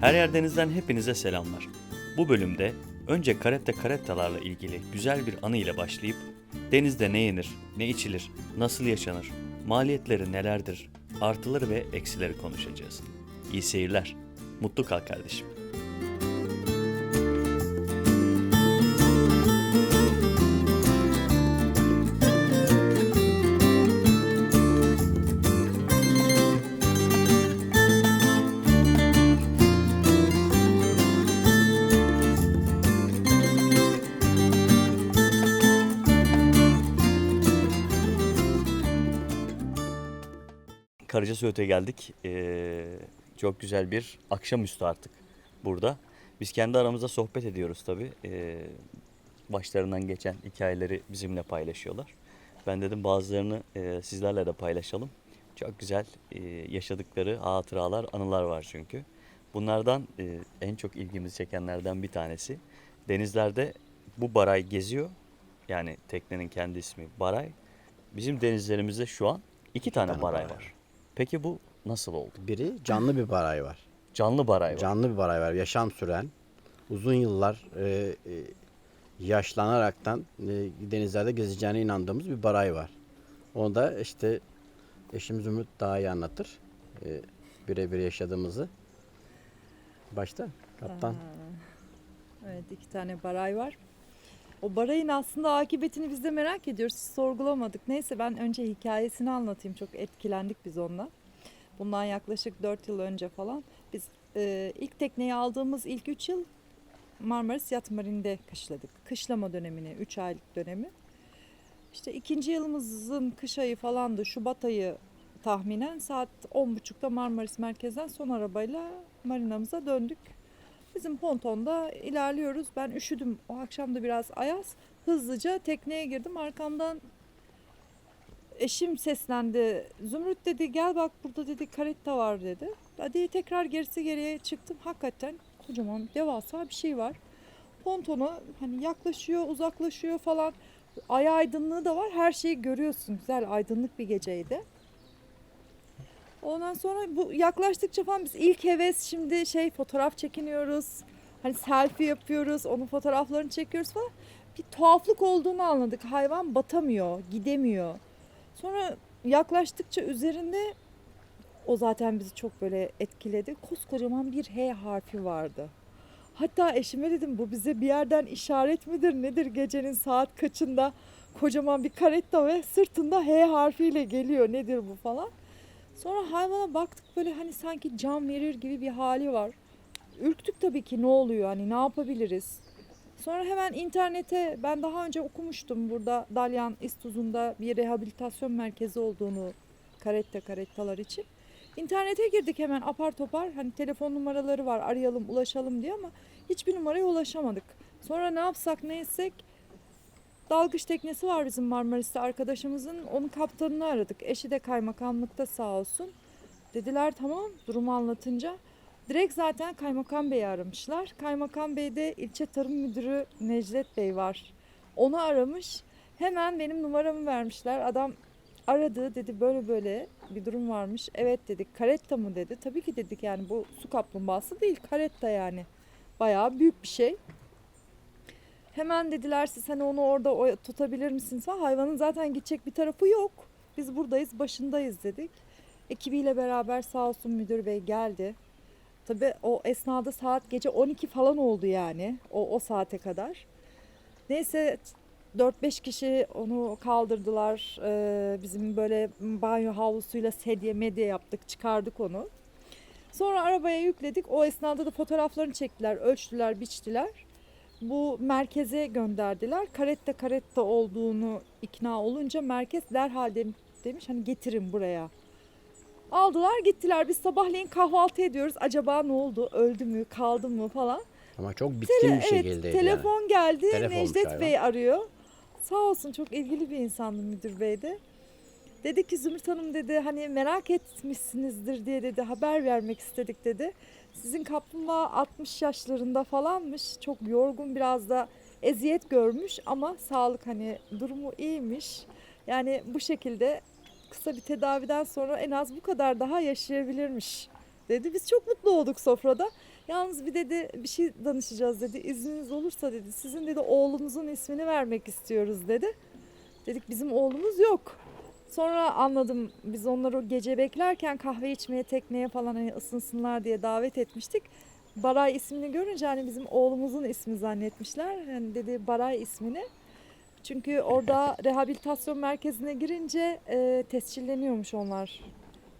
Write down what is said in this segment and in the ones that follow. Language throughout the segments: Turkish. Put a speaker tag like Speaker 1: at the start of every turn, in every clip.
Speaker 1: Her yer denizden hepinize selamlar. Bu bölümde önce karette karettalarla ilgili güzel bir anı ile başlayıp denizde ne yenir, ne içilir, nasıl yaşanır, maliyetleri nelerdir, artıları ve eksileri konuşacağız. İyi seyirler. Mutlu kal kardeşim. Karaca Söğüt'e geldik. Ee, çok güzel bir akşamüstü artık burada. Biz kendi aramızda sohbet ediyoruz tabii. Ee, başlarından geçen hikayeleri bizimle paylaşıyorlar. Ben dedim bazılarını e, sizlerle de paylaşalım. Çok güzel e, yaşadıkları hatıralar, anılar var çünkü. Bunlardan e, en çok ilgimizi çekenlerden bir tanesi. Denizlerde bu baray geziyor. Yani teknenin kendi ismi baray. Bizim denizlerimizde şu an iki tane,
Speaker 2: tane
Speaker 1: baray
Speaker 2: baray
Speaker 1: var. Peki bu nasıl oldu?
Speaker 2: Biri canlı bir baray var.
Speaker 1: Canlı baray var.
Speaker 2: Canlı bir baray var. Yaşam süren, uzun yıllar e, e, yaşlanaraktan e, denizlerde gezeceğine inandığımız bir baray var. Onu da işte eşim Zümrüt daha iyi anlatır. E, birebir yaşadığımızı. Başta kaptan.
Speaker 3: Evet iki tane baray var. O barayın aslında akıbetini biz de merak ediyoruz. Sorgulamadık. Neyse ben önce hikayesini anlatayım. Çok etkilendik biz onunla. Bundan yaklaşık 4 yıl önce falan. Biz e, ilk tekneyi aldığımız ilk 3 yıl Marmaris Yat Marine'de kışladık. Kışlama dönemini, 3 aylık dönemi. İşte ikinci yılımızın kış ayı falandı. Şubat ayı tahminen saat 10.30'da Marmaris merkezden son arabayla marinamıza döndük. Bizim pontonda ilerliyoruz. Ben üşüdüm. O akşam da biraz ayaz. Hızlıca tekneye girdim. Arkamdan eşim seslendi. Zümrüt dedi gel bak burada dedi karetta var dedi. Hadi tekrar gerisi geriye çıktım. Hakikaten kocaman devasa bir şey var. Pontona hani yaklaşıyor, uzaklaşıyor falan. Ay aydınlığı da var. Her şeyi görüyorsun. Güzel aydınlık bir geceydi. Ondan sonra bu yaklaştıkça falan biz ilk heves şimdi şey fotoğraf çekiniyoruz. Hani selfie yapıyoruz, onun fotoğraflarını çekiyoruz falan. Bir tuhaflık olduğunu anladık. Hayvan batamıyor, gidemiyor. Sonra yaklaştıkça üzerinde o zaten bizi çok böyle etkiledi. Koskocaman bir H harfi vardı. Hatta eşime dedim bu bize bir yerden işaret midir nedir gecenin saat kaçında kocaman bir karetta ve sırtında H harfiyle geliyor nedir bu falan. Sonra hayvana baktık böyle hani sanki can verir gibi bir hali var. Ürktük tabii ki ne oluyor hani ne yapabiliriz? Sonra hemen internete ben daha önce okumuştum burada Dalyan İstuzun'da bir rehabilitasyon merkezi olduğunu karette karettalar için. İnternete girdik hemen apar topar hani telefon numaraları var arayalım ulaşalım diye ama hiçbir numaraya ulaşamadık. Sonra ne yapsak ne etsek dalgıç teknesi var bizim Marmaris'te arkadaşımızın. Onun kaptanını aradık. Eşi de kaymakamlıkta sağ olsun. Dediler tamam durumu anlatınca. Direkt zaten kaymakam beyi aramışlar. Kaymakam beyde ilçe tarım müdürü Necdet Bey var. Onu aramış. Hemen benim numaramı vermişler. Adam aradı dedi böyle böyle bir durum varmış. Evet dedik karetta mı dedi. Tabii ki dedik yani bu su kaplumbağası değil karetta yani. Bayağı büyük bir şey. Hemen dediler siz hani onu orada tutabilir misiniz falan. Hayvanın zaten gidecek bir tarafı yok. Biz buradayız başındayız dedik. Ekibiyle beraber sağ olsun müdür bey geldi. Tabii o esnada saat gece 12 falan oldu yani. O, o saate kadar. Neyse 4-5 kişi onu kaldırdılar. Ee, bizim böyle banyo havlusuyla sedye medya yaptık. Çıkardık onu. Sonra arabaya yükledik. O esnada da fotoğraflarını çektiler. Ölçtüler, biçtiler. Bu merkeze gönderdiler. Karetta karetta olduğunu ikna olunca merkez derhal dem- demiş hani getirin buraya. Aldılar gittiler. Biz sabahleyin kahvaltı ediyoruz. Acaba ne oldu? Öldü mü? Kaldı mı falan.
Speaker 2: Ama çok bitkin bir
Speaker 3: evet,
Speaker 2: şekildeydi
Speaker 3: telefon geldi.
Speaker 2: Telefonmuş
Speaker 3: Necdet
Speaker 2: hayvan.
Speaker 3: Bey arıyor. Sağ olsun çok ilgili bir insandı müdür bey de. Dedi ki Zümrüt Hanım dedi hani merak etmişsinizdir diye dedi haber vermek istedik dedi. Sizin kaplumbağa 60 yaşlarında falanmış. Çok yorgun biraz da eziyet görmüş ama sağlık hani durumu iyiymiş. Yani bu şekilde kısa bir tedaviden sonra en az bu kadar daha yaşayabilirmiş dedi. Biz çok mutlu olduk sofrada. Yalnız bir dedi bir şey danışacağız dedi. İzniniz olursa dedi sizin dedi oğlunuzun ismini vermek istiyoruz dedi. Dedik bizim oğlumuz yok. Sonra anladım biz onları o gece beklerken kahve içmeye tekneye falan hani ısınsınlar diye davet etmiştik. Baray ismini görünce hani bizim oğlumuzun ismi zannetmişler. Yani dedi Baray ismini. Çünkü orada rehabilitasyon merkezine girince e, tescilleniyormuş onlar.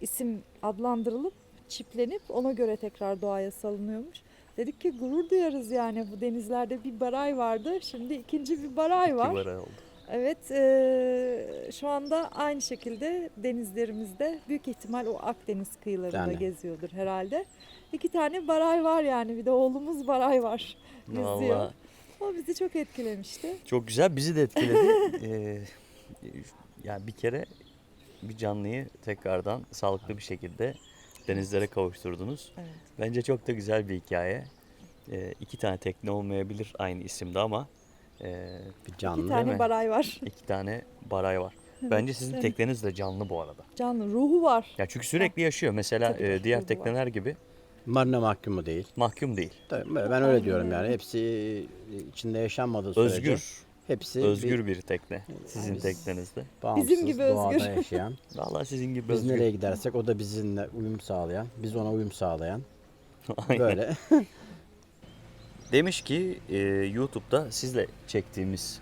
Speaker 3: İsim adlandırılıp çiplenip ona göre tekrar doğaya salınıyormuş. Dedik ki gurur duyarız yani bu denizlerde bir baray vardı. Şimdi ikinci bir baray var.
Speaker 1: Kibar oldu.
Speaker 3: Evet, eee, şu anda aynı şekilde denizlerimizde büyük ihtimal o Akdeniz kıyılarında
Speaker 2: Yani.
Speaker 3: geziyordur herhalde. İki tane baray var yani bir de oğlumuz baray var. Yüzüyor. O bizi çok etkilemişti.
Speaker 1: çok güzel bizi de etkiledi. Ee, yani bir kere bir canlıyı tekrardan sağlıklı bir şekilde denizlere kavuşturdunuz.
Speaker 3: Evet.
Speaker 1: Bence çok da güzel bir hikaye. Ee, iki tane tekne olmayabilir aynı isimde ama e,
Speaker 2: Bir
Speaker 3: İki
Speaker 2: canlı.
Speaker 1: mi?
Speaker 3: tane baray var.
Speaker 1: iki tane baray var. Bence sizin
Speaker 3: evet.
Speaker 1: tekneniz de canlı bu arada.
Speaker 3: Canlı ruhu var.
Speaker 1: Ya çünkü sürekli yaşıyor. Mesela
Speaker 3: Tabii,
Speaker 1: e, diğer
Speaker 3: ruhu var.
Speaker 1: tekneler gibi
Speaker 2: Marina mahkumu değil.
Speaker 1: mahkum değil.
Speaker 2: Tabii, ben öyle diyorum yani. Hepsi içinde yaşanmadığı sürece.
Speaker 1: Özgür.
Speaker 2: Hepsi
Speaker 1: Özgür bir tekne. Sizin
Speaker 2: Biz-
Speaker 1: teknenizde.
Speaker 3: Bizim gibi özgür.
Speaker 2: yaşayan.
Speaker 1: Vallahi sizin gibi
Speaker 2: Biz
Speaker 1: özgür.
Speaker 2: nereye gidersek o da bizimle uyum sağlayan. Biz ona uyum sağlayan.
Speaker 1: Aynen.
Speaker 2: Böyle.
Speaker 1: Demiş ki e, YouTube'da sizle çektiğimiz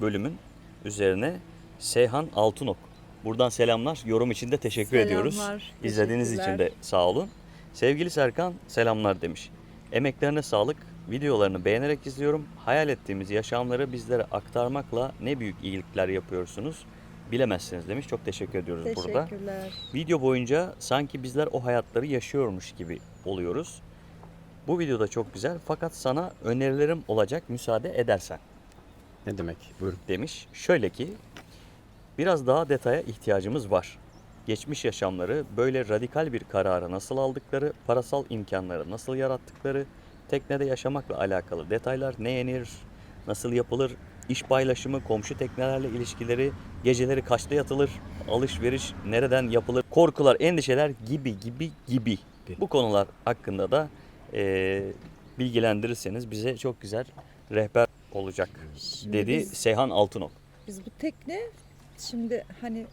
Speaker 1: bölümün üzerine Seyhan Altınok. Buradan selamlar. Yorum için de teşekkür ediyoruz.
Speaker 3: Selamlar,
Speaker 1: İzlediğiniz için de sağ olun. Sevgili Serkan selamlar demiş. Emeklerine sağlık. Videolarını beğenerek izliyorum. Hayal ettiğimiz yaşamları bizlere aktarmakla ne büyük iyilikler yapıyorsunuz. Bilemezsiniz demiş. Çok teşekkür ediyoruz burada.
Speaker 3: Teşekkürler.
Speaker 1: Video boyunca sanki bizler o hayatları yaşıyormuş gibi oluyoruz. Bu videoda çok güzel fakat sana önerilerim olacak müsaade edersen
Speaker 2: ne demek? Buyurun.
Speaker 1: demiş. Şöyle ki biraz daha detaya ihtiyacımız var. Geçmiş yaşamları, böyle radikal bir kararı nasıl aldıkları, parasal imkanları nasıl yarattıkları, teknede yaşamakla alakalı detaylar, ne yenir, nasıl yapılır, iş paylaşımı, komşu teknelerle ilişkileri, geceleri kaçta yatılır, alışveriş nereden yapılır, korkular, endişeler gibi gibi gibi. Bu konular hakkında da eee, bilgilendirirseniz bize çok güzel rehber olacak
Speaker 3: Şimdi
Speaker 1: dedi
Speaker 3: biz-
Speaker 1: Seyhan Altınok.
Speaker 3: Biz bu tekne şimdi hani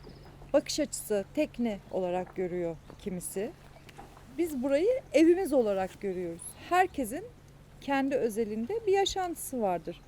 Speaker 3: bakış açısı tekne olarak görüyor kimisi. Biz burayı evimiz olarak görüyoruz. Herkesin kendi özelinde bir yaşantısı vardır.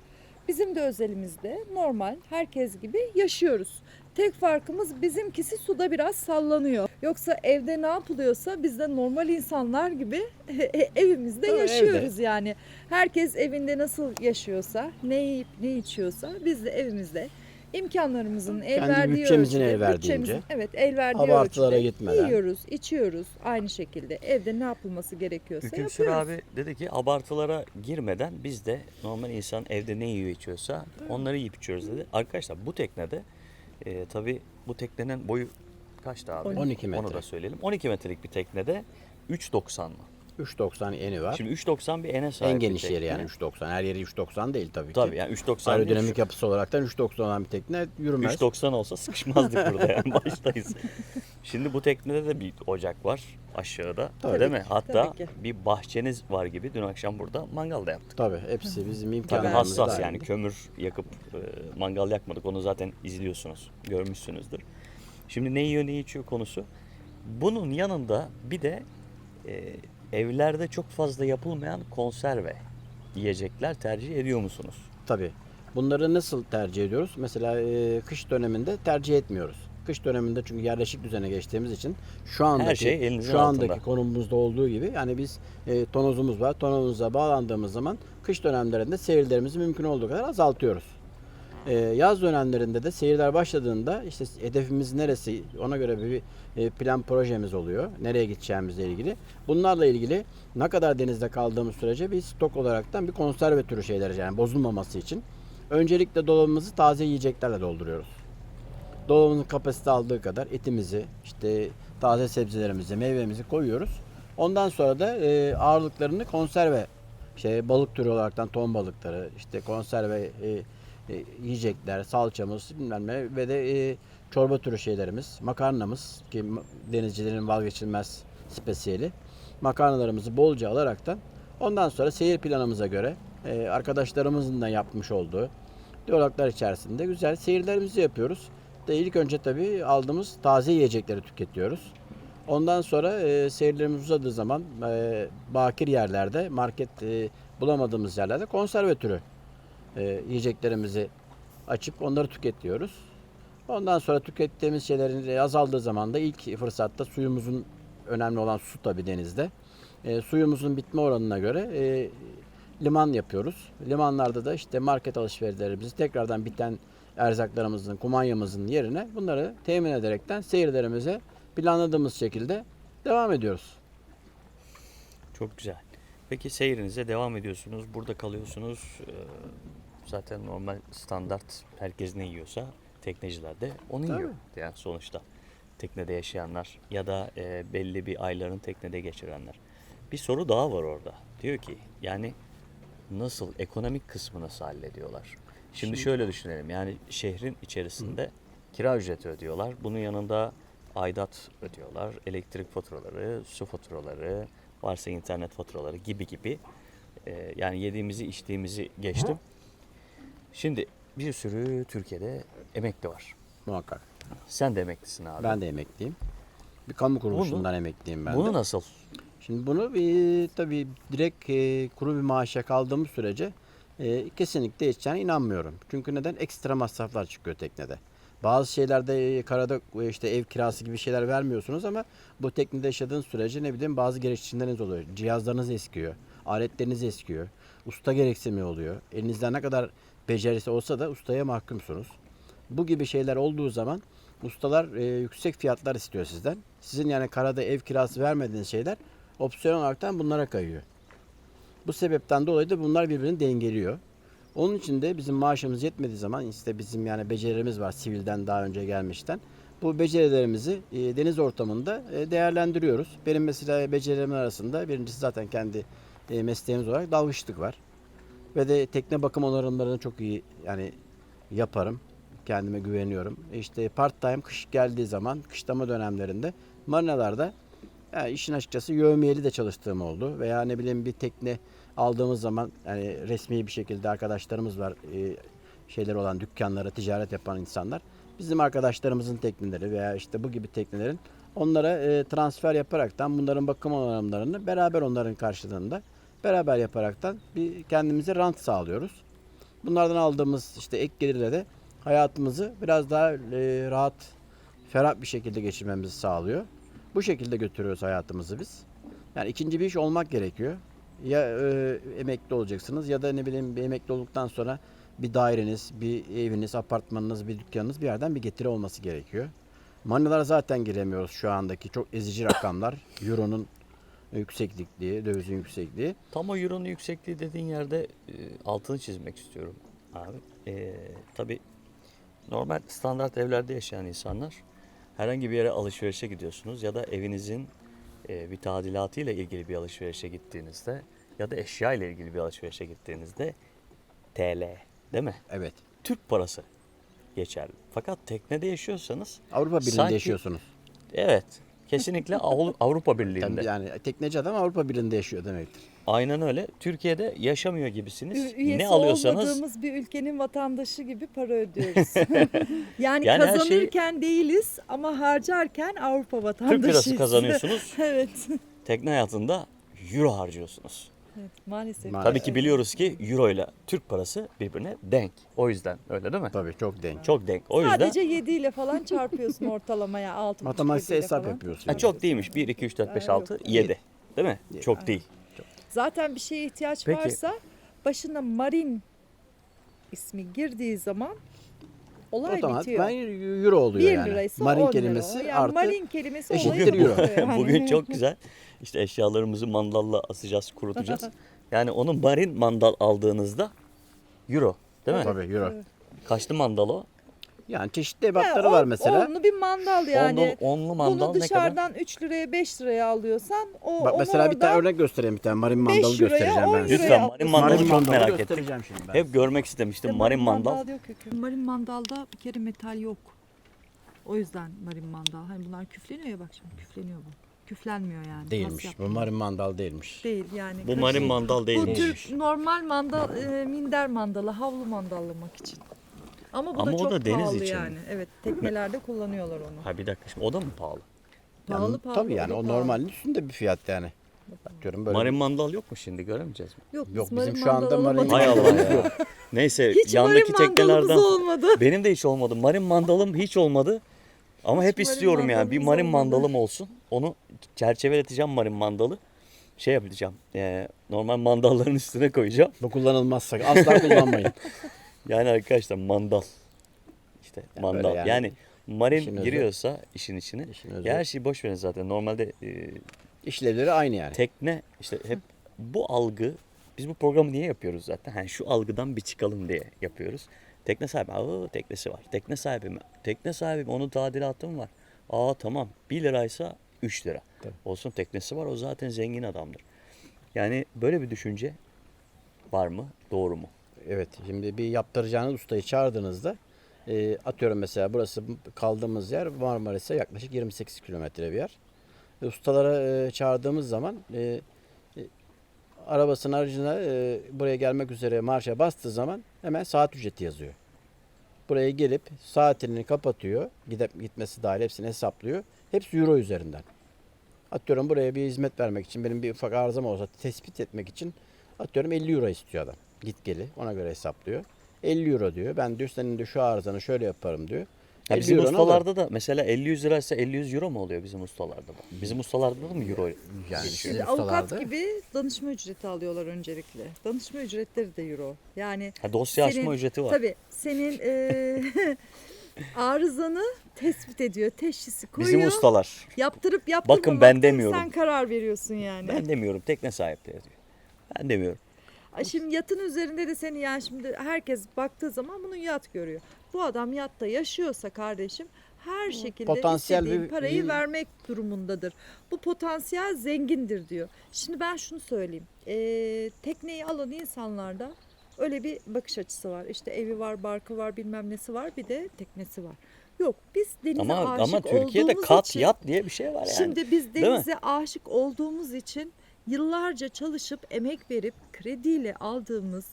Speaker 3: Bizim de özelimizde normal herkes gibi yaşıyoruz. Tek farkımız bizimkisi suda biraz sallanıyor. Yoksa evde ne yapılıyorsa biz de normal insanlar gibi evimizde
Speaker 2: Tabii,
Speaker 3: yaşıyoruz yani. Herkes evinde nasıl yaşıyorsa, ne yiyip ne içiyorsa biz de evimizde imkanlarımızın el
Speaker 2: Kendi
Speaker 3: verdiği
Speaker 2: bütçemizin
Speaker 3: ölçüde,
Speaker 2: el verdiğince,
Speaker 3: bütçemizin- evet el verdiği
Speaker 2: abartılara
Speaker 3: ölçüde
Speaker 2: gitmeden.
Speaker 3: yiyoruz, içiyoruz aynı şekilde. Evde ne yapılması gerekiyorsa
Speaker 1: Hükümsür
Speaker 3: yapıyoruz.
Speaker 1: abi dedi ki abartılara girmeden biz de normal insan evde ne yiyor içiyorsa onları yiyip içiyoruz dedi. Arkadaşlar bu teknede e, tabi bu teknenin boyu kaçtı abi?
Speaker 2: 12 metre.
Speaker 1: Onu da söyleyelim. 12 metrelik bir teknede 3.90 mı?
Speaker 2: 3.90 eni var.
Speaker 1: Şimdi 3.90 bir ene sahip
Speaker 2: en geniş yeri yani 3.90. Her yeri 3.90 değil tabii ki.
Speaker 1: Tabii yani 3.90 değil,
Speaker 2: Aerodinamik yapısı olaraktan 3.90 olan bir tekne yürümez.
Speaker 1: 3.90 olsa sıkışmazdık burada yani baştayız. Şimdi bu teknede de bir ocak var aşağıda
Speaker 2: Tabii
Speaker 1: değil mi?
Speaker 3: ki,
Speaker 1: Hatta
Speaker 3: tabii ki.
Speaker 1: bir bahçeniz var gibi dün akşam burada mangal da yaptık.
Speaker 2: Tabii hepsi bizim
Speaker 1: Tabii
Speaker 2: imkanlarımız
Speaker 1: hassas yani kömür yakıp e, mangal yakmadık. Onu zaten izliyorsunuz, görmüşsünüzdür. Şimdi ne yiyor ne içiyor konusu. Bunun yanında bir de e, evlerde çok fazla yapılmayan konserve yiyecekler tercih ediyor musunuz?
Speaker 2: Tabii. Bunları nasıl tercih ediyoruz? Mesela e, kış döneminde tercih etmiyoruz. Kış döneminde çünkü yerleşik düzene geçtiğimiz için şu andaki
Speaker 1: şey elinizin
Speaker 2: şu andaki
Speaker 1: altında.
Speaker 2: konumumuzda olduğu gibi yani biz e, tonozumuz var. Tonozumuza bağlandığımız zaman kış dönemlerinde seyirlerimizi mümkün olduğu kadar azaltıyoruz. E, yaz dönemlerinde de seyirler başladığında işte hedefimiz neresi ona göre bir plan projemiz oluyor. Nereye gideceğimizle ilgili. Bunlarla ilgili ne kadar denizde kaldığımız sürece bir stok olaraktan bir konserve türü şeyler yani bozulmaması için. Öncelikle dolabımızı taze yiyeceklerle dolduruyoruz. dolabımızın kapasite aldığı kadar etimizi, işte taze sebzelerimizi, meyvemizi koyuyoruz. Ondan sonra da e, ağırlıklarını konserve şey balık türü olaraktan ton balıkları, işte konserve e, e, yiyecekler, salçamız bilmem ne ve de e, çorba türü şeylerimiz, makarnamız ki denizcilerin vazgeçilmez spesiyeli. Makarnalarımızı bolca alaraktan ondan sonra seyir planımıza göre e, arkadaşlarımızın da yapmış olduğu diyaloglar içerisinde güzel seyirlerimizi yapıyoruz. De ilk önce tabii aldığımız taze yiyecekleri tüketiyoruz. Ondan sonra e, seyirlerimiz uzadığı zaman e, bakir yerlerde, market e, bulamadığımız yerlerde konserve türü e, yiyeceklerimizi açıp onları tüketiyoruz. Ondan sonra tükettiğimiz şeylerin azaldığı zaman da ilk fırsatta suyumuzun önemli olan su tabii denizde. E, suyumuzun bitme oranına göre e, liman yapıyoruz. Limanlarda da işte market alışverişlerimizi tekrardan biten erzaklarımızın, kumanyamızın yerine bunları temin ederekten seyirlerimize planladığımız şekilde devam ediyoruz.
Speaker 1: Çok güzel. Peki seyrinize devam ediyorsunuz. Burada kalıyorsunuz. Zaten normal standart herkes ne yiyorsa tekneciler de onu yiyor. Yani sonuçta teknede yaşayanlar ya da e, belli bir aylarını teknede geçirenler. Bir soru daha var orada. Diyor ki yani nasıl ekonomik kısmı nasıl hallediyorlar? Şimdi şöyle düşünelim. Yani şehrin içerisinde kira ücreti ödüyorlar. Bunun yanında aidat ödüyorlar. Elektrik faturaları, su faturaları, varsa internet faturaları gibi gibi. Ee, yani yediğimizi içtiğimizi geçtim. Şimdi bir sürü Türkiye'de emekli var.
Speaker 2: Muhakkak.
Speaker 1: Sen de emeklisin abi.
Speaker 2: Ben de emekliyim. Bir kamu kuruluşundan emekliyim ben
Speaker 1: Bunu
Speaker 2: de.
Speaker 1: nasıl?
Speaker 2: Şimdi bunu bir, tabii direkt e, kuru bir maaşa kaldığımız sürece e, kesinlikle geçeceğine inanmıyorum. Çünkü neden? Ekstra masraflar çıkıyor teknede. Bazı şeylerde e, karada e, işte ev kirası gibi şeyler vermiyorsunuz ama bu teknede yaşadığınız sürece ne bileyim bazı gereksinimleriniz oluyor. Cihazlarınız eskiyor, aletleriniz eskiyor, usta gereksinimi oluyor. Elinizde ne kadar becerisi olsa da ustaya mahkumsunuz. Bu gibi şeyler olduğu zaman ustalar e, yüksek fiyatlar istiyor sizden. Sizin yani karada ev kirası vermediğiniz şeyler opsiyon olaraktan bunlara kayıyor. Bu sebepten dolayı da bunlar birbirini dengeliyor. Onun için de bizim maaşımız yetmediği zaman işte bizim yani becerilerimiz var sivilden daha önce gelmişten. Bu becerilerimizi e, deniz ortamında e, değerlendiriyoruz. Benim mesela becerilerimin arasında birincisi zaten kendi e, mesleğimiz olarak dalgıçlık var. Ve de tekne bakım onarımlarını çok iyi yani yaparım. Kendime güveniyorum. E İşte part time kış geldiği zaman kışlama dönemlerinde marinalarda yani işin açıkçası yövmiyeli de çalıştığım oldu. Veya ne bileyim bir tekne aldığımız zaman yani resmi bir şekilde arkadaşlarımız var. e, şeyler olan dükkanlara ticaret yapan insanlar. Bizim arkadaşlarımızın tekneleri veya işte bu gibi teknelerin onlara e, transfer yaparaktan bunların bakım onarımlarını beraber onların karşılığında beraber yaparaktan bir kendimize rant sağlıyoruz. Bunlardan aldığımız işte ek gelirle de hayatımızı biraz daha e, rahat, ferah bir şekilde geçirmemizi sağlıyor. Bu şekilde götürüyoruz hayatımızı biz. Yani ikinci bir iş olmak gerekiyor. Ya e, emekli olacaksınız ya da ne bileyim bir emekli olduktan sonra bir daireniz, bir eviniz, apartmanınız, bir dükkanınız bir yerden bir getiri olması gerekiyor. Manilara zaten giremiyoruz şu andaki çok ezici rakamlar. Euro'nun yükseklikliği, dövizin yüksekliği.
Speaker 1: Tam o euronun yüksekliği dediğin yerde e, altını çizmek istiyorum abi. E, tabii normal standart evlerde yaşayan insanlar herhangi bir yere alışverişe gidiyorsunuz ya da evinizin e, bir tadilatı ile ilgili bir alışverişe gittiğinizde ya da eşya ile ilgili bir alışverişe gittiğinizde TL değil mi?
Speaker 2: Evet.
Speaker 1: Türk parası geçerli. Fakat teknede yaşıyorsanız
Speaker 2: Avrupa Birliği'nde
Speaker 1: sanki-
Speaker 2: yaşıyorsunuz.
Speaker 1: Evet. Kesinlikle Avru- Avrupa Birliği'nde.
Speaker 2: Tabii yani tekneci adam Avrupa Birliği'nde yaşıyor demektir.
Speaker 1: Aynen öyle. Türkiye'de yaşamıyor gibisiniz.
Speaker 3: Üyesi
Speaker 1: ne alıyorsanız
Speaker 3: olmadığımız bir ülkenin vatandaşı gibi para ödüyoruz. yani,
Speaker 1: Yani her şeyi-
Speaker 3: kazanırken değiliz ama harcarken Avrupa vatandaşıyız.
Speaker 1: Türk lirası kazanıyorsunuz.
Speaker 3: evet.
Speaker 1: Tekne hayatında euro harcıyorsunuz.
Speaker 3: Evet. Maalesef.
Speaker 2: Maalesef.
Speaker 1: Tabii ki biliyoruz ki euro ile Türk parası birbirine denk. O yüzden öyle değil mi?
Speaker 2: Tabii çok denk.
Speaker 1: Çok denk. O yüzden
Speaker 3: Sadece 7 ile falan çarpıyorsun ortalamaya 6
Speaker 2: Matematiksel hesap yapıyorsun.
Speaker 1: ha, çok değilmiş. 1 2 3 4 5
Speaker 3: Ha,
Speaker 1: 6
Speaker 3: yok.
Speaker 1: 7. Değil mi?
Speaker 2: Yedi.
Speaker 1: Çok değil.
Speaker 3: Zaten bir şeye ihtiyaç
Speaker 1: Peki.
Speaker 3: varsa başına marin ismi girdiği zaman olay
Speaker 2: Otomatik
Speaker 3: bitiyor.
Speaker 2: ben euro oluyor
Speaker 3: 1
Speaker 2: yani.
Speaker 3: liraysa
Speaker 2: Marin
Speaker 3: 10 lira.
Speaker 2: kelimesi
Speaker 3: yani
Speaker 2: artı
Speaker 3: marin kelimesi
Speaker 2: eşittir
Speaker 3: olayı
Speaker 2: euro.
Speaker 3: bitiyor yani.
Speaker 1: Bugün çok güzel. İşte eşyalarımızı mandalla asacağız, kurutacağız. Yani onu marin mandal aldığınızda euro. Değil mi?
Speaker 2: tabii euro.
Speaker 1: Kaçtı mandal o?
Speaker 2: Yani çeşitli ebatları var mesela.
Speaker 3: Onlu bir mandal yani.
Speaker 1: onlu, onlu mandal
Speaker 3: Bunu
Speaker 1: ne kadar?
Speaker 3: dışarıdan 3 liraya 5 liraya alıyorsan o
Speaker 2: Bak
Speaker 3: onu
Speaker 2: mesela bir tane
Speaker 3: oradan
Speaker 2: örnek göstereyim bir tane marin mandalı göstereceğim
Speaker 3: on
Speaker 2: ben. size.
Speaker 1: Lütfen
Speaker 3: alıyorsun.
Speaker 1: marin mandalı
Speaker 2: Marin
Speaker 1: çok
Speaker 2: mandalı
Speaker 1: merak ettim.
Speaker 2: göstereceğim şimdi ben.
Speaker 1: Hep görmek istemiştim marin mandal.
Speaker 3: yok yok. Marin mandalda bir kere metal yok. O yüzden marin mandal. Hani bunlar küfleniyor ya bak şimdi küfleniyor bu. Küflenmiyor yani.
Speaker 2: Değilmiş. Bu marin mandal değilmiş.
Speaker 3: Değil yani.
Speaker 1: Bu marin mandal
Speaker 3: Bu
Speaker 1: değilmiş.
Speaker 3: Türk normal mandal, e, minder mandalı, havlu mandallamak için. Ama bu
Speaker 1: Ama
Speaker 3: da
Speaker 1: o
Speaker 3: çok
Speaker 1: da deniz
Speaker 3: pahalı
Speaker 1: için.
Speaker 3: yani. Evet, teknelerde kullanıyorlar onu.
Speaker 1: Ha bir dakika şimdi o da mı pahalı?
Speaker 3: Pahalı
Speaker 2: Yani
Speaker 3: pahalı.
Speaker 2: Tabii yani o
Speaker 3: pahalı.
Speaker 2: normalin üstünde bir fiyat yani. Bak diyorum böyle.
Speaker 1: Marin mandal yok mu şimdi göremeyeceğiz mi?
Speaker 3: Yok,
Speaker 2: Yok, bizim şu anda
Speaker 3: mandal
Speaker 2: marin.
Speaker 1: Hay Allah ya. Neyse
Speaker 3: Hiç
Speaker 1: yandaki teknelerden
Speaker 3: olmadı.
Speaker 1: benim de hiç olmadı. Marin mandalım hiç olmadı. Ama
Speaker 3: Hiç
Speaker 1: hep istiyorum yani bir marin mandalım olsun. Onu çerçeveleteceğim marin mandalı. Şey yapacağım. e, normal mandalların üstüne koyacağım.
Speaker 2: Bu kullanılmazsa asla kullanmayın.
Speaker 1: Yani arkadaşlar mandal. İşte
Speaker 2: Ya
Speaker 1: mandal. Yani,
Speaker 2: yani
Speaker 1: marin
Speaker 2: işin özü.
Speaker 1: giriyorsa işin içine.
Speaker 2: İşin özü.
Speaker 1: Ya her şeyi boş verin zaten. Normalde e,
Speaker 2: İşlevleri aynı yani.
Speaker 1: tekne işte hep bu algı biz bu programı niye yapıyoruz zaten? Yani şu algıdan bir çıkalım diye yapıyoruz. Tekne sahibi, aa teknesi var. Tekne sahibi mi? Tekne sahibi mi? Onun tadilatı mı var? Aa tamam 1 liraysa 3 lira.
Speaker 2: Tabii.
Speaker 1: Olsun teknesi var o zaten zengin adamdır. Yani böyle bir düşünce var mı? Doğru mu?
Speaker 2: Evet şimdi bir yaptıracağınız ustayı çağırdığınızda e, atıyorum mesela burası kaldığımız yer Marmaris'e yaklaşık 28 kilometre bir yer. E, ustalara e, çağırdığımız zaman e, e, arabasının aracına e, buraya gelmek üzere marşa bastığı zaman hemen saat ücreti yazıyor. Buraya gelip saatini kapatıyor. Gidip gitmesi dahil hepsini hesaplıyor. Hepsi euro üzerinden. Atıyorum buraya bir hizmet vermek için benim bir ufak arızam olsa tespit etmek için atıyorum 50 euro istiyor adam. Git geli ona göre hesaplıyor. 50 euro diyor. Ben diyor senin de şu arızanı şöyle yaparım diyor.
Speaker 1: Ya
Speaker 2: 50
Speaker 1: bizim ustalarda da mesela 50-100 liraysa 50-100 euro mu oluyor bizim ustalarda da? Bizim ustalarda da mı euro?
Speaker 2: Yani
Speaker 3: Şimdi avukat gibi danışma ücreti alıyorlar öncelikle. Danışma ücretleri de euro. Yani
Speaker 1: Ha, dosya açma
Speaker 3: Senin-
Speaker 1: ücreti var.
Speaker 3: tabii senin e, arızanı tespit ediyor, teşhisi koyuyor.
Speaker 1: Bizim ustalar.
Speaker 3: Yaptırıp yaptırmamakta
Speaker 1: Bakın ben demiyorum.
Speaker 3: Sen karar veriyorsun yani.
Speaker 1: Ben demiyorum tekne sahipleri diyor. Ben demiyorum.
Speaker 3: Ay Şimdi yatın üzerinde de seni yani şimdi herkes baktığı zaman bunu yat görüyor. Bu adam yatta yaşıyorsa kardeşim her şekilde
Speaker 2: Potansiyel
Speaker 3: istediğin
Speaker 2: bir-
Speaker 3: parayı
Speaker 2: bir-
Speaker 3: vermek durumundadır. Bu potansiyel zengindir diyor. Şimdi ben şunu söyleyeyim. Ee, tekneyi alan insanlarda öyle bir bakış açısı var. İşte evi var, barkı var, bilmem nesi var, bir de teknesi var. Yok biz denize
Speaker 1: Ama
Speaker 3: aşık
Speaker 1: ama Türkiye'de kat
Speaker 3: için,
Speaker 1: yat diye bir şey var yani.
Speaker 3: Şimdi biz denize aşık olduğumuz için yıllarca çalışıp emek verip krediyle aldığımız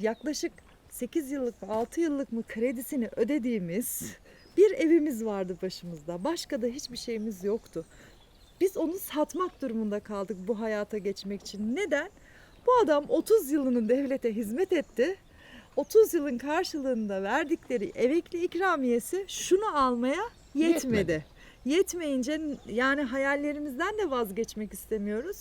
Speaker 3: yaklaşık 8 yıllık mı 6 yıllık mı kredisini ödediğimiz bir evimiz vardı başımızda. Başka da hiçbir şeyimiz yoktu. Biz onu satmak durumunda kaldık bu hayata geçmek için. Neden? Bu adam 30 yılını devlete hizmet etti. 30 yılın karşılığında verdikleri emekli ikramiyesi şunu almaya yetmedi.
Speaker 2: Yetmedi.
Speaker 3: Yetmeyince yani hayallerimizden de vazgeçmek istemiyoruz.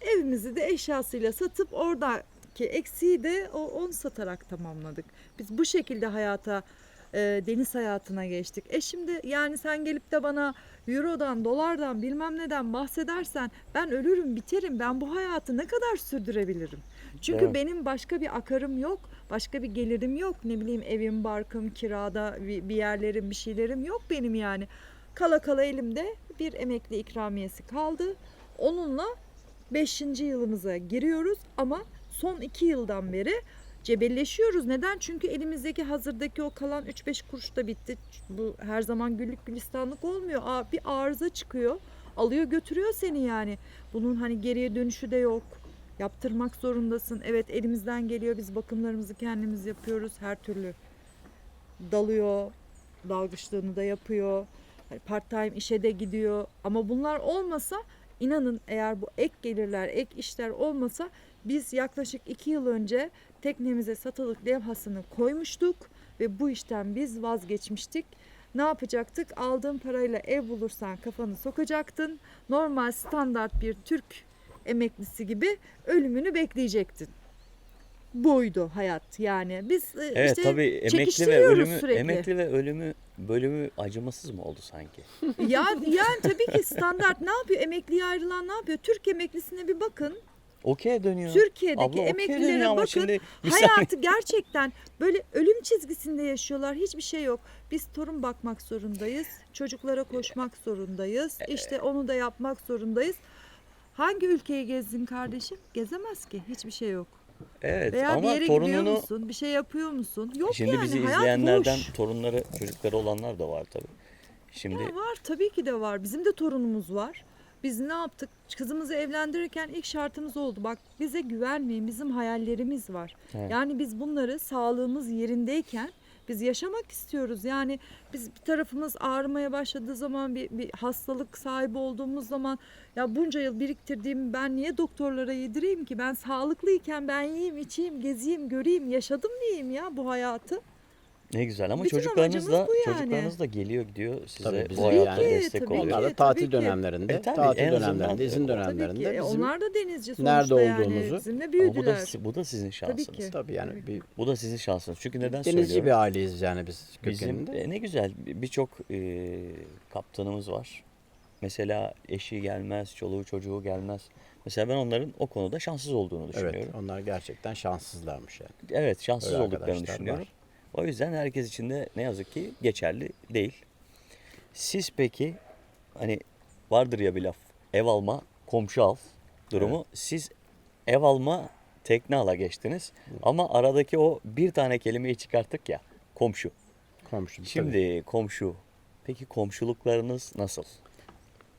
Speaker 3: Evimizi de eşyasıyla satıp oradaki eksiği de o onu satarak tamamladık. Biz bu şekilde hayata e, deniz hayatına geçtik. E şimdi yani sen gelip de bana eurodan, dolardan bilmem neden bahsedersen ben ölürüm, biterim. Ben bu hayatı ne kadar sürdürebilirim? Çünkü
Speaker 1: Evet.
Speaker 3: benim başka bir akarım yok, başka bir gelirim yok. Ne bileyim evim, barkım, kirada bir bir yerlerim, bir şeylerim yok benim yani. Kala kala elimde bir emekli ikramiyesi kaldı. Onunla 5. yılımıza giriyoruz ama son 2 yıldan beri cebelleşiyoruz. Neden? Çünkü elimizdeki hazırdaki o kalan 3-5 kuruş da bitti. Bu her zaman güllük gülistanlık olmuyor. Aa, bir arıza çıkıyor. Alıyor götürüyor seni yani. Bunun hani geriye dönüşü de yok. Yaptırmak zorundasın. Evet elimizden geliyor. Biz bakımlarımızı kendimiz yapıyoruz. Her türlü dalıyor. Dalgıçlığını da yapıyor. Part time işe de gidiyor. Ama bunlar olmasa inanın eğer bu ek gelirler, ek işler olmasa biz yaklaşık iki yıl önce teknemize satılık levhasını koymuştuk ve bu işten biz vazgeçmiştik. Ne yapacaktık? Aldığın parayla ev bulursan kafanı sokacaktın. Normal standart bir Türk emeklisi gibi ölümünü bekleyecektin. Buydu hayat yani. Biz e,
Speaker 1: Evet
Speaker 3: işte
Speaker 1: tabii emekli ve ölümü
Speaker 3: sürekli.
Speaker 1: emekli ve ölümü bölümü acımasız mı oldu sanki?
Speaker 3: Ya yani tabii ki standart ne yapıyor? Emekliye ayrılan ne yapıyor? Türk emeklisine bir bakın.
Speaker 1: Okey dönüyor.
Speaker 3: Türkiye'deki
Speaker 1: Abla
Speaker 3: emeklilere
Speaker 1: ama
Speaker 3: bakın.
Speaker 1: şimdi bir.
Speaker 3: Hayatı gerçekten böyle ölüm çizgisinde yaşıyorlar. Hiçbir şey yok. Biz torun bakmak zorundayız. Çocuklara koşmak zorundayız. İşte onu da yapmak zorundayız. Hangi ülkeyi gezdin kardeşim? Gezemez ki. Hiçbir şey yok.
Speaker 1: Evet
Speaker 3: Veya bir
Speaker 1: ama
Speaker 3: yere gidiyor
Speaker 1: torununu
Speaker 3: musun? Bir şey yapıyor musun? Yok
Speaker 1: şimdi
Speaker 3: yani.
Speaker 1: bizi
Speaker 3: Hayat
Speaker 1: izleyenlerden
Speaker 3: boş.
Speaker 1: torunları, çocukları olanlar da var tabii. Şimdi
Speaker 3: Ya var tabii ki de var. Bizim de torunumuz var. Biz ne yaptık? Kızımızı evlendirirken ilk şartımız oldu. Bak bize güvenmeyin. Bizim hayallerimiz var.
Speaker 1: Evet.
Speaker 3: Yani biz bunları sağlığımız yerindeyken biz yaşamak istiyoruz. Yani biz bir tarafımız ağrımaya başladığı zaman bir, bir hastalık sahibi olduğumuz zaman ya bunca yıl biriktirdiğim ben niye doktorlara yedireyim ki? Ben sağlıklıyken ben yiyeyim, içeyim, gezeyim, göreyim, yaşadım diyeyim ya bu hayatı.
Speaker 1: Ne güzel ama
Speaker 3: Bütün
Speaker 1: çocuklarınız da
Speaker 3: amacımız bu yani.
Speaker 1: çocuklarınız da geliyor gidiyor size
Speaker 2: Tabii,
Speaker 1: bu hayatta
Speaker 2: yani-
Speaker 1: destek
Speaker 3: Tabii
Speaker 1: oluyor.
Speaker 2: Onlar da
Speaker 3: ki,
Speaker 2: tatil
Speaker 3: tabii ki.
Speaker 2: dönemlerinde,
Speaker 1: E tabii,
Speaker 2: tatil
Speaker 1: en azından-
Speaker 2: dönemlerinde, izin
Speaker 1: Tabii
Speaker 2: dönemlerinde.
Speaker 3: E,
Speaker 2: bizim
Speaker 3: onlar da denizci sonuçta
Speaker 2: nerede
Speaker 3: yani.
Speaker 2: olduğumuzu-
Speaker 3: Bizimle
Speaker 1: Ama bu
Speaker 3: büyüdüler.
Speaker 1: da, bu da sizin şansınız.
Speaker 3: ki.
Speaker 2: tabii yani bir
Speaker 1: Bu da sizin şansınız. Çünkü neden
Speaker 2: denizci
Speaker 1: söylüyorum?
Speaker 2: bir aileyiz yani biz
Speaker 1: Bizim
Speaker 2: kökeninde.
Speaker 1: e, ne güzel bir- birçok e, kaptanımız var. Mesela eşi gelmez, çoluğu çocuğu gelmez. Mesela ben onların o konuda şanssız olduğunu düşünüyorum.
Speaker 2: Evet, onlar gerçekten şanssızlarmış yani.
Speaker 1: Evet, şanssız
Speaker 2: Öyle
Speaker 1: olduklarını
Speaker 2: arkadaşlar
Speaker 1: düşünüyorum.
Speaker 2: var.
Speaker 1: O yüzden herkes için de ne yazık ki geçerli değil. Siz peki hani vardır ya bir laf. Ev alma, komşu al durumu. Siz ev alma, tekne ala geçtiniz. Ama aradaki o bir tane kelimeyi çıkarttık ya. Komşu.
Speaker 2: Komşu. tabii.
Speaker 1: Şimdi komşu. Peki komşuluklarınız nasıl?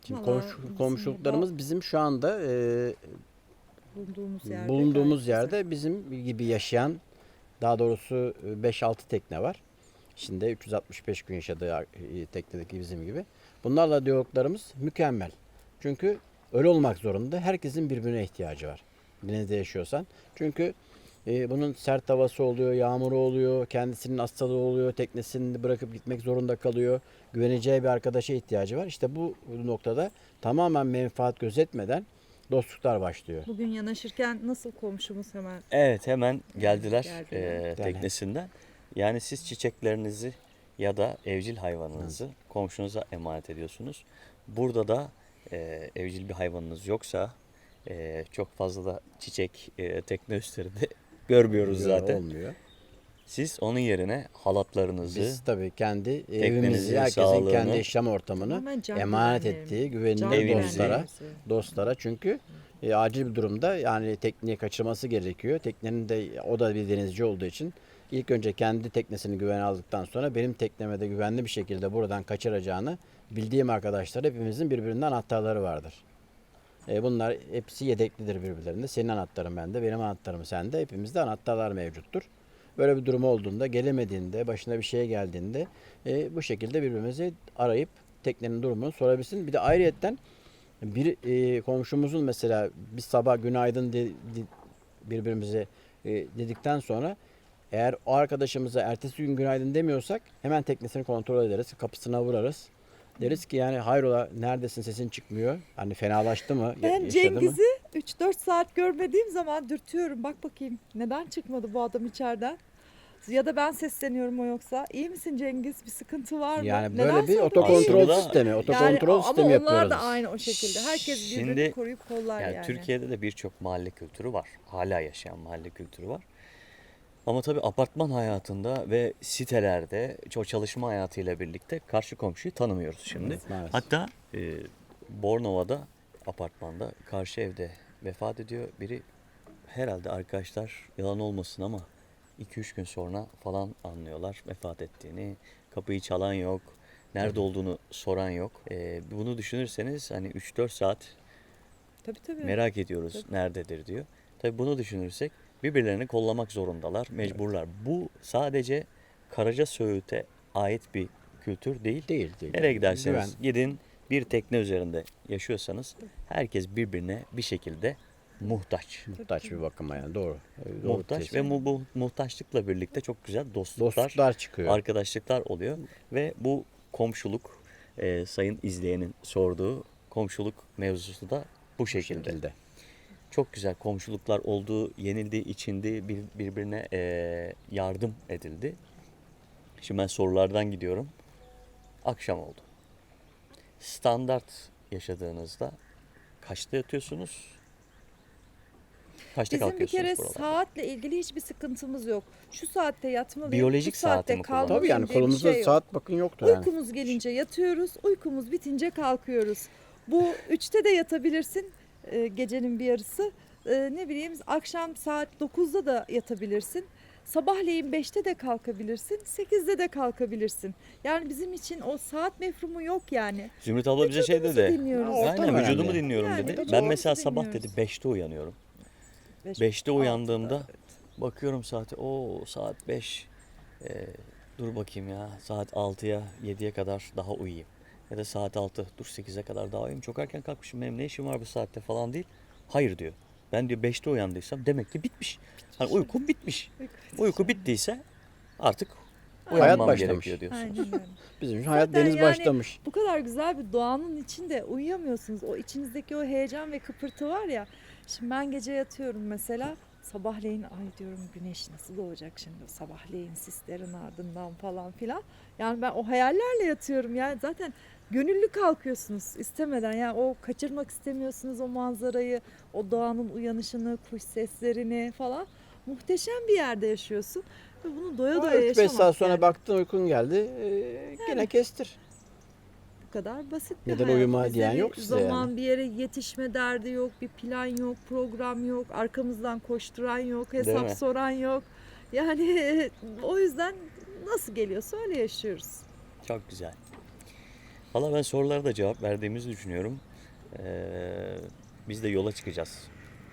Speaker 2: Şimdi komşu-
Speaker 3: bizim
Speaker 2: komşuluklarımız bizim şu anda e,
Speaker 3: bulunduğumuz yerde.
Speaker 2: bulunduğumuz yerde bizim gibi yaşayan daha doğrusu e, 5-6 tekne var. İçinde 365 gün yaşadığı e, teknedeki bizim gibi. Bunlarla diyaloglarımız mükemmel. Çünkü öyle olmak zorunda. Herkesin birbirine ihtiyacı var. Denizde yaşıyorsan. Çünkü e, bunun sert havası oluyor, yağmuru oluyor, kendisinin hastalığı oluyor, teknesini bırakıp gitmek zorunda kalıyor. Güveneceği bir arkadaşa ihtiyacı var. İşte bu noktada tamamen menfaat gözetmeden dostluklar başlıyor.
Speaker 3: Bugün yanaşırken nasıl komşumuz hemen
Speaker 1: Evet hemen geldiler
Speaker 3: Geldiler.
Speaker 1: eee, teknesinden. Yani siz çiçeklerinizi ya da evcil hayvanınızı komşunuza emanet ediyorsunuz. Burada da eee, evcil bir hayvanınız yoksa eee, çok fazla da çiçek eee, tekne üstlerinde görmüyoruz
Speaker 2: Böyle
Speaker 1: zaten.
Speaker 2: Olmuyor.
Speaker 1: Siz onun yerine halatlarınızı
Speaker 2: Biz tabii kendi evimizi, herkesin
Speaker 1: sağlığını-
Speaker 2: kendi yaşam ortamını emanet
Speaker 3: güvenliği.
Speaker 2: ettiği
Speaker 1: Evinizi-
Speaker 2: dostlara, dostlara çünkü e, acil bir durumda yani tekneyi kaçırması gerekiyor. Teknenin de o da bir denizci olduğu için ilk önce kendi teknesini güvene aldıktan sonra benim tekneme de güvenli bir şekilde buradan kaçıracağını bildiğim arkadaşlar hepimizin birbirinden anahtarları vardır. E, bunlar hepsi yedeklidir birbirlerinde. Senin anahtarın bende, benim anahtarım sende. Hepimizde anahtarlar mevcuttur. Böyle bir durum olduğunda, gelemediğinde, başına bir şey geldiğinde e, bu şekilde birbirimizi arayıp teknenin durumunu sorabilirsin. Bir de ayrıyetten bir e, komşumuzun mesela bir sabah günaydın de- de- birbirimize e, dedikten sonra eğer o arkadaşımıza ertesi gün günaydın demiyorsak hemen teknesini kontrol ederiz. Kapısına vurarız. Deriz ki yani hayrola neredesin sesin çıkmıyor. Hani fenalaştı mı?
Speaker 3: Ben? Cengiz'i 3-4 saat görmediğim zaman dürtüyorum. Bak bakayım neden çıkmadı bu adam içeriden? Ya da ben sesleniyorum o yoksa. İyi misin Cengiz? Bir sıkıntı var mı?
Speaker 2: Yani
Speaker 3: Neden
Speaker 2: böyle bir
Speaker 3: sordun?
Speaker 2: otokontrol
Speaker 1: Aslında-
Speaker 2: sistemi,
Speaker 3: Yani
Speaker 2: otokontrol
Speaker 3: ama
Speaker 2: sistemi
Speaker 3: onlar
Speaker 2: yapıyoruz.
Speaker 3: da aynı o şekilde. Herkes birbirini
Speaker 1: Şimdi-
Speaker 3: koruyup kollar
Speaker 1: Yani
Speaker 3: yani.
Speaker 1: Türkiye'de de birçok mahalle kültürü var. Hala yaşayan mahalle kültürü var. Ama tabii apartman hayatında ve sitelerde o çalışma hayatıyla birlikte karşı komşuyu tanımıyoruz şimdi.
Speaker 2: Evet, maalesef.
Speaker 1: Hatta e, Bornova'da apartmanda karşı evde vefat ediyor biri. Herhalde arkadaşlar yalan olmasın ama 2-3 gün sonra falan anlıyorlar vefat ettiğini. Kapıyı çalan yok. Nerede olduğunu soran yok. E, bunu düşünürseniz hani 3-4 saat
Speaker 3: Tabii tabii.
Speaker 1: Merak ediyoruz nerededir diyor. Tabii bunu düşünürsek birbirlerini kollamak zorundalar, mecburlar. Bu sadece Karaca Söğüt'e ait bir kültür değil.
Speaker 2: Değil, değil.
Speaker 1: Nereye giderseniz
Speaker 2: Güven.
Speaker 1: gidin bir tekne üzerinde yaşıyorsanız herkes birbirine bir şekilde muhtaç.
Speaker 2: Muhtaç bir bakıma yani doğru. Doğru
Speaker 1: Muhtaç
Speaker 2: tespit.
Speaker 1: ve mu- bu muhtaçlıkla birlikte çok güzel dostluklar,
Speaker 2: dostluklar çıkıyor.
Speaker 1: arkadaşlıklar oluyor ve bu komşuluk e, sayın izleyenin sorduğu komşuluk mevzusu da bu
Speaker 2: Bu
Speaker 1: şekilde.
Speaker 2: şekilde.
Speaker 1: Çok güzel komşuluklar oldu, yenildi, içindi, bir, birbirine eee, yardım edildi. Şimdi ben sorulardan gidiyorum. Akşam oldu. Standart yaşadığınızda kaçta yatıyorsunuz? Kaçta
Speaker 3: Bizim bir
Speaker 1: kalkıyorsunuz
Speaker 3: kere
Speaker 1: buralarda?
Speaker 3: saatle ilgili hiçbir sıkıntımız yok. Şu saatte yatmalıyım,
Speaker 1: Biyolojik
Speaker 3: bu saatte
Speaker 1: mi kullanıyorsunuz?
Speaker 3: kalmalıyım
Speaker 2: Tabii yani
Speaker 3: diye bir
Speaker 2: kolumuzda
Speaker 3: şey yok.
Speaker 2: saat bakın yoktur yani.
Speaker 3: Uykumuz gelince yatıyoruz, uykumuz bitince kalkıyoruz. Bu üçte de yatabilirsin e, gecenin bir yarısı. E, ne bileyim akşam saat 9'da da yatabilirsin. Sabahleyin 5'te de kalkabilirsin, 8'de de kalkabilirsin. Yani bizim için o saat mefrumu yok yani.
Speaker 1: Zümrüt abla bize şey
Speaker 3: Vücudumuzu
Speaker 1: dedi.
Speaker 3: dinliyoruz.
Speaker 2: Ortam
Speaker 1: Aynen
Speaker 2: önemli.
Speaker 1: vücudumu dinliyorum
Speaker 3: Yani
Speaker 1: dedi. Ben mesela sabah
Speaker 3: dinliyoruz.
Speaker 1: dedi 5'te uyanıyorum.
Speaker 3: Beş-
Speaker 1: 5'te
Speaker 3: altıda,
Speaker 1: uyandığımda
Speaker 3: evet.
Speaker 1: bakıyorum saate. Oo saat 5. Ee, dur bakayım ya. Saat 6'ya 7'ye kadar daha uyuyayım. Ya da saat 6 dur 8'e kadar daha uyuyayım. Çok erken kalkmışım benim ne işim var bu saatte falan değil. Hayır diyor. Ben diyor 5'te uyandıysam demek ki bitmiş. Hani uykum bitmiş.
Speaker 3: Uyku
Speaker 1: Uyku bittiyse artık
Speaker 3: Hayat
Speaker 2: başlamış.
Speaker 1: gerekiyor diyorsunuz.
Speaker 3: Aynen öyle.
Speaker 2: Bizim için hayat
Speaker 3: Zaten
Speaker 2: deniz
Speaker 3: yani-
Speaker 2: başlamış.
Speaker 3: Bu kadar güzel bir doğanın içinde uyuyamıyorsunuz. O içinizdeki o heyecan ve kıpırtı var ya. Şimdi ben gece yatıyorum mesela. Sabahleyin ay diyorum güneş nasıl doğacak şimdi sabahleyin sislerin ardından falan filan. Yani ben o hayallerle yatıyorum yani zaten gönüllü kalkıyorsunuz istemeden yani o kaçırmak istemiyorsunuz o manzarayı, o doğanın uyanışını, kuş seslerini falan. Muhteşem bir yerde yaşıyorsun ve bunu doya doya
Speaker 2: 3-5
Speaker 3: yaşamak
Speaker 2: saat sonra
Speaker 3: yani.
Speaker 2: baktın uykun geldi. ee, gene kestir.
Speaker 3: Kadar basit bir
Speaker 2: Neden
Speaker 3: hayat.
Speaker 2: uyuma diyen
Speaker 3: bir
Speaker 2: yok size yani.
Speaker 3: Zaman bir yere yetişme derdi yok, bir plan yok, program yok, arkamızdan koşturan yok, hesap
Speaker 1: mi?
Speaker 3: soran yok. Yani o yüzden nasıl geliyorsa öyle yaşıyoruz.
Speaker 1: Çok güzel. Valla ben sorulara da cevap verdiğimizi düşünüyorum. Ee, biz de yola çıkacağız.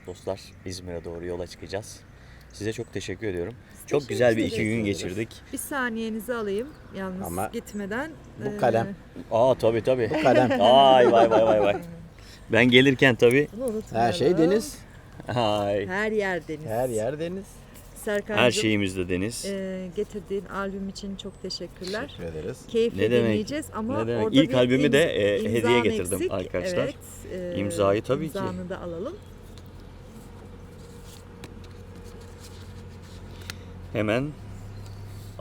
Speaker 1: Dostlar İzmir'e doğru yola çıkacağız. Size çok teşekkür ediyorum. Çok
Speaker 3: teşekkür
Speaker 1: güzel bir iki gün geçirdik.
Speaker 3: Bir saniyenizi alayım yalnız
Speaker 2: Ama
Speaker 3: gitmeden.
Speaker 2: bu
Speaker 3: Ee,
Speaker 2: kalem.
Speaker 1: Aa tabii tabii.
Speaker 2: Bu kalem.
Speaker 1: Ay vay vay vay vay. Ben gelirken tabii.
Speaker 2: Her şey deniz.
Speaker 1: Ay.
Speaker 3: Her yer deniz.
Speaker 2: Her yer deniz.
Speaker 3: Serkan'cığım
Speaker 1: Her şeyimiz de deniz.
Speaker 3: e, getirdiğin albüm için çok teşekkürler.
Speaker 2: Teşekkür ederiz.
Speaker 3: Keyifle
Speaker 1: Ne demek?
Speaker 3: dinleyeceğiz ama
Speaker 1: Ne demek?
Speaker 3: orada
Speaker 1: İlk
Speaker 3: bir
Speaker 1: albümü de, e, hediye getirdim
Speaker 3: eksik.
Speaker 1: arkadaşlar.
Speaker 3: Evet, e,
Speaker 1: İmzayı tabii ki.
Speaker 3: imzanı da alalım.
Speaker 1: Hemen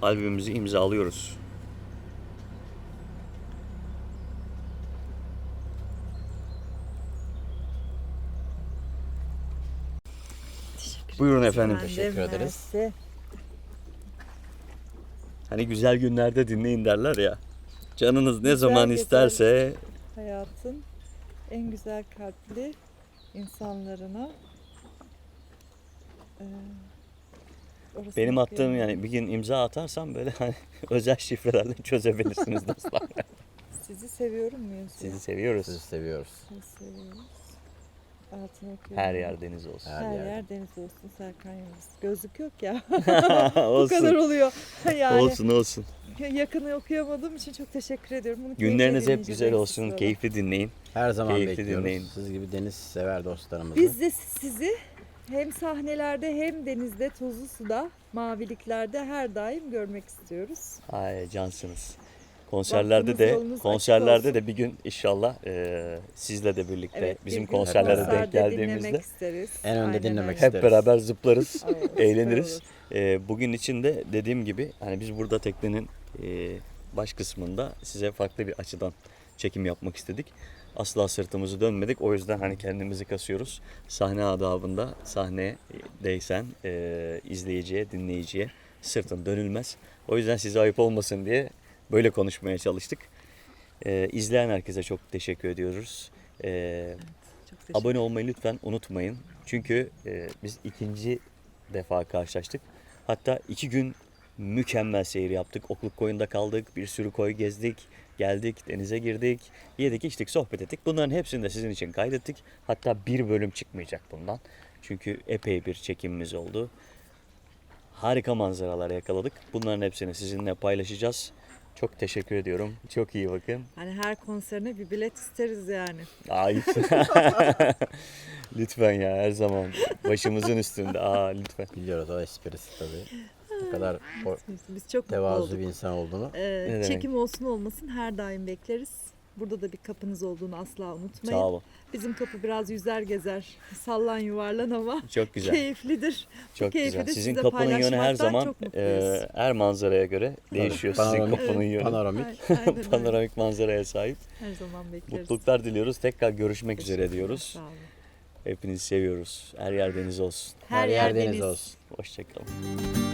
Speaker 1: albümümüzü imzalıyoruz.
Speaker 3: Teşekkür
Speaker 1: Buyurun efendim.
Speaker 2: Teşekkür ederiz.
Speaker 3: mersi.
Speaker 1: Hani güzel günlerde dinleyin derler ya. Canınız ne
Speaker 3: Güzel,
Speaker 1: zaman
Speaker 3: güzel.
Speaker 1: isterse
Speaker 3: Hayatın en güzel kalpli insanlarına e, orasını
Speaker 1: Benim attığım yani bir gün imza atarsam böyle hani özel şifrelerle çözebilirsiniz dostlar.
Speaker 3: Sizi seviyorum muyum?
Speaker 1: Sizi seviyoruz.
Speaker 2: Sizi seviyoruz.
Speaker 3: Sizi seviyoruz. Altını okuyorum.
Speaker 1: Her yer deniz olsun.
Speaker 3: Her,
Speaker 2: Her
Speaker 3: yer.
Speaker 2: yer.
Speaker 3: deniz olsun Serkan Yıldız. Gözlük yok ya. Bu kadar
Speaker 1: olsun.
Speaker 3: oluyor. yani
Speaker 1: Olsun olsun.
Speaker 3: yakını okuyamadığım için çok teşekkür ediyorum. Bunu keyifle
Speaker 1: Günleriniz hep güzel olsun. Keyifli dinleyin.
Speaker 2: Her zaman
Speaker 1: Keyifli
Speaker 2: bekliyoruz.
Speaker 1: dinleyin.
Speaker 2: Siz gibi deniz sever dostlarımızı.
Speaker 3: Biz de sizi hem sahnelerde hem denizde, tuzlu suda, maviliklerde her daim görmek istiyoruz.
Speaker 1: Ay cansınız. Konserlerde de konserlerde de bir gün inşallah e, sizle de birlikte
Speaker 3: Evet, bir
Speaker 1: bizim
Speaker 3: gün
Speaker 1: konserlere
Speaker 2: konserde
Speaker 1: denk geldiğimizde
Speaker 3: dinlemek isteriz.
Speaker 2: En önde dinlemek
Speaker 3: öyle.
Speaker 1: hep
Speaker 2: isteriz.
Speaker 1: beraber zıplarız.
Speaker 3: Süper
Speaker 1: eğleniriz.
Speaker 3: olur.
Speaker 1: E, bugün için de dediğim gibi hani biz burada teknenin e, baş kısmında size farklı bir açıdan çekim yapmak istedik. Asla sırtımızı dönmedik. O yüzden hani kendimizi kasıyoruz. Sahne adabında sahneye değsen e, izleyiciye, dinleyiciye sırtın dönülmez. O yüzden size ayıp olmasın diye böyle konuşmaya çalıştık. E, izleyen herkese çok teşekkür ediyoruz. E,
Speaker 3: Çok teşekkür
Speaker 1: Abone olmayı lütfen unutmayın. Çünkü e, biz ikinci defa karşılaştık. Hatta iki gün mükemmel seyir yaptık. Okluk koyunda kaldık. Bir sürü koy gezdik. Geldik, denize girdik. Yedik, içtik, sohbet ettik. Bunların hepsini de sizin için kaydettik. Hatta bir bölüm çıkmayacak bundan. Çünkü epey bir çekimimiz oldu. Harika manzaralar yakaladık. Bunların hepsini sizinle paylaşacağız. Çok teşekkür ediyorum. Çok iyi bakın.
Speaker 3: Hani her konserine bir bilet isteriz yani.
Speaker 1: Ay. lütfen ya her zaman başımızın üstünde. Aa lütfen.
Speaker 2: Biliyoruz o esprisi tabii. Ne kadar o
Speaker 3: Biz, çok mutlu
Speaker 2: tevazu
Speaker 3: olduk.
Speaker 2: bir insan olduğunu.
Speaker 3: Ee,
Speaker 1: Ne demek?
Speaker 3: çekim olsun olmasın her daim bekleriz. Burada da bir kapınız olduğunu asla unutmayın.
Speaker 1: Sağ olun.
Speaker 3: Bizim kapı biraz yüzer gezer, sallan yuvarlan ama
Speaker 1: Çok güzel.
Speaker 3: keyiflidir.
Speaker 1: Çok
Speaker 3: keyifli
Speaker 1: güzel.
Speaker 3: de
Speaker 1: Sizin kapının yönü her
Speaker 3: paylaşmaktan
Speaker 1: zaman
Speaker 3: çok mutluyuz.
Speaker 1: e, her manzaraya göre değişiyor. Sizin
Speaker 2: Panoramik-
Speaker 1: kapının yönü.
Speaker 2: Panoramik.
Speaker 3: Ay- Aynen öyle.
Speaker 1: Panoramik manzaraya sahip.
Speaker 3: Her zaman bekleriz.
Speaker 1: Mutluluklar diliyoruz. Tekrar görüşmek üzere diyoruz.
Speaker 3: Sağ olun.
Speaker 1: Hepinizi seviyoruz. Her yer deniz olsun.
Speaker 3: Her yer
Speaker 2: deniz
Speaker 3: deniz.
Speaker 2: olsun.
Speaker 1: Hoşçakalın.